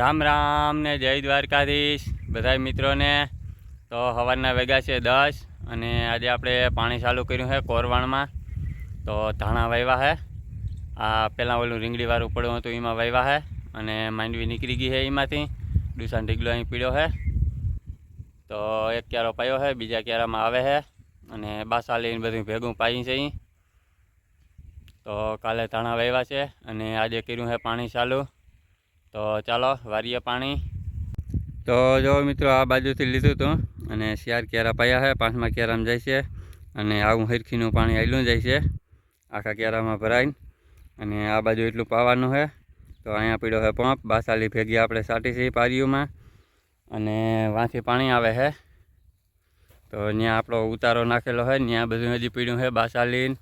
રામ રામ ને જય દ્વારકાધીશ બધા મિત્રોને. તો સવારના વેગા છે દસ અને આજે આપણે પાણી ચાલુ કર્યું છે કોરવાણમાં. તો ધાણા વાવ્યા છે. આ પહેલાં ઓલું રીંગણીવાળું પડ્યું હતું, એમાં વાવ્યા છે અને માંડવી નીકળી ગઈ છે એમાંથી. ડુસાન ઢીગલો અહીં પીડ્યો છે. તો એક ક્યારો પાયો છે, બીજા ક્યારામાં આવે છે અને બાસા લઈને બધું ભેગું પાઈ છે અહીં. તો કાલે ધાણા વાવ્યા છે અને આજે કર્યું છે પાણી ચાલુ. તો ચાલો, વારીએ પાણી. તો જો મિત્રો, આ બાજુથી લીધું હતું અને શિયાર કેરા પાયા છે પાંચમા કેરામાં જાય છે અને આવું હરખીનું પાણી આવેલું જાય છે, આખા કેરામાં ભરાઈને. અને આ બાજુ એટલું પાવાનું છે તો અહીંયા પીળો છે પંપ, બાસાલી ભેગી આપણે સાટી છીએ પારીઓમાં. અને વાંથી પાણી આવે છે તો ત્યાં આપણો ઉતારો નાખેલો છે ત્યાં બધું હજી પીડ્યું છે બાસાલીન.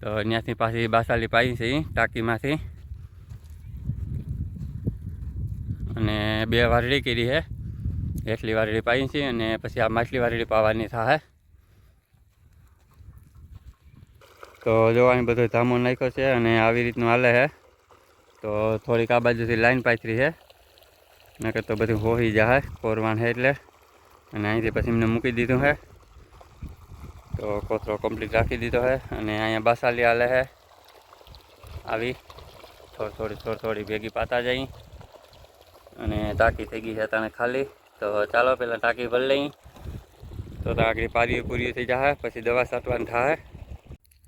તો ત્યાંથી પાછી બાસાલી પાઈ છે ટાંકીમાંથી. અને બે વારડી કરી છે એટલી વારડી પાઈ છે અને પછી આ માછલી વારડી પાવાની થાય તો જોવાની બધો ધામો નાખ્યો છે અને આવી રીતનું હાલે છે તો થોડીક આ બાજુથી લાઈન પાથરી છે નકર તો બધું હોઈ જાય કોરવાણ છે એટલે. અને અહીંથી પછી એમને મૂકી દીધું છે તો કોથરો કમ્પ્લીટ રાખી દીધો છે અને અહીંયા બાસાલી હાલે છે આવી. થોડી થોડી થોડી થોડી ભેગી પાતા જઈ. અને ટાંકી થઈ ગઈ છે તને ખાલી. તો ચાલો પહેલાં ટાંકી ભરી લઈ તો આગળ પારી પૂરી થઈ જાય પછી દવા સાટવાની થાય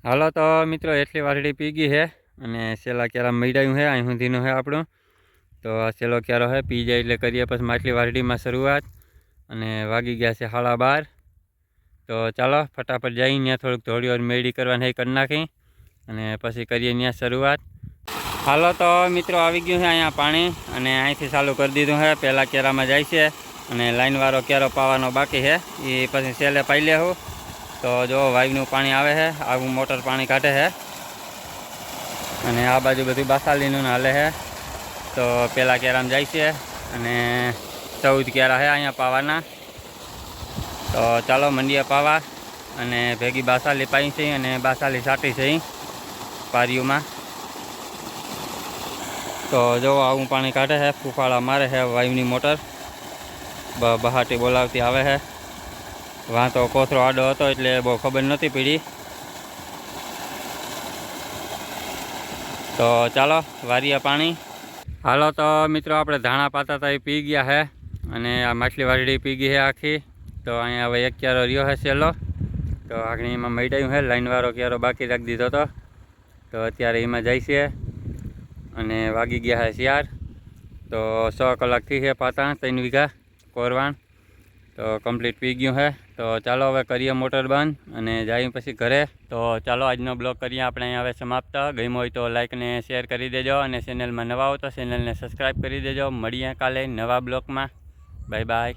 હાલો તો મિત્રો, એટલી વારડી પી ગઈ છે અને સેલા ક્યારા મળ્યું છે, અહીં સુધીનું છે આપણું. તો આ સેલો ક્યારો છે, પી જાય એટલે કરીએ પછી માટલી વારડીમાં શરૂઆત. અને વાગી ગયા છે સાડા બાર. તો ચાલો, ફટાફટ જઈ ત્યાં થોડુંક ધોળી ઓર મેળી કરવાની કરી નાખી અને પછી કરીએ ત્યાં શરૂઆત. હાલો તો મિત્રો આવી ગયું છે અહીંયા પાણી અને અહીંથી ચાલુ કરી દીધું છે. પહેલાં કેરામાં જાય છે અને લાઇનવાળો કેરો પાવાનો બાકી છે. એ પછી સેલે પાઈ લેવું તો જો વાઈવનું પાણી આવે છે, આવું મોટર પાણી કાઢે છે. અને આ બાજુ બધું બાસાલીનું હાલે છે. તો પહેલાં કેરામાં જાય છે અને ચૌદ કેરા છે અહીંયા પાવાના. તો ચાલો મંડીએ પાવા અને ભેગી બાસાલી પાઈ છે અને બાસાલી સાટી છે પારીઓમાં. તો જો આવું પાણી કાઢે છે, ફૂફાળા મારે છે, વાયુની મોટર. બહાટી બોલાવતી આવે છે. વાં તો કોથરો આડો હતો એટલે બહુ ખબર નહોતી પડી. તો ચાલો, વારીએ પાણી. હાલો તો મિત્રો, આપણે ધાણા પાતા હતા પી ગયા છે અને આ માછલી વારડી પી ગઈ છે આખી. તો અહીંયા હવે એક ક્યારો રહ્યો છે સેલો તો આગળ એમાં મૈડાયું છે, લાઈનવાળો ક્યારો બાકી રાખી દીધો હતો. તો અત્યારે એમાં જાય અને વાગી ગયા છે ચાર તો સો કલાકથી છે પાતા ત્રણ વીઘા કોરવાણ. તો કમ્પ્લીટ પી ગયું છે તો ચાલો હવે કરીએ મોટર બંધ અને જઈએ પછી ઘરે. તો ચાલો આજનો બ્લોગ કરીએ આપણે અહીંયા હવે સમાપ્ત. ગમ્યો હોય તો લાઇકને શેર કરી દેજો અને ચેનલમાં નવા હો તો ચેનલને સબસ્ક્રાઈબ કરી દેજો. મળીએ કાલે નવા બ્લોગમાં. Bye bye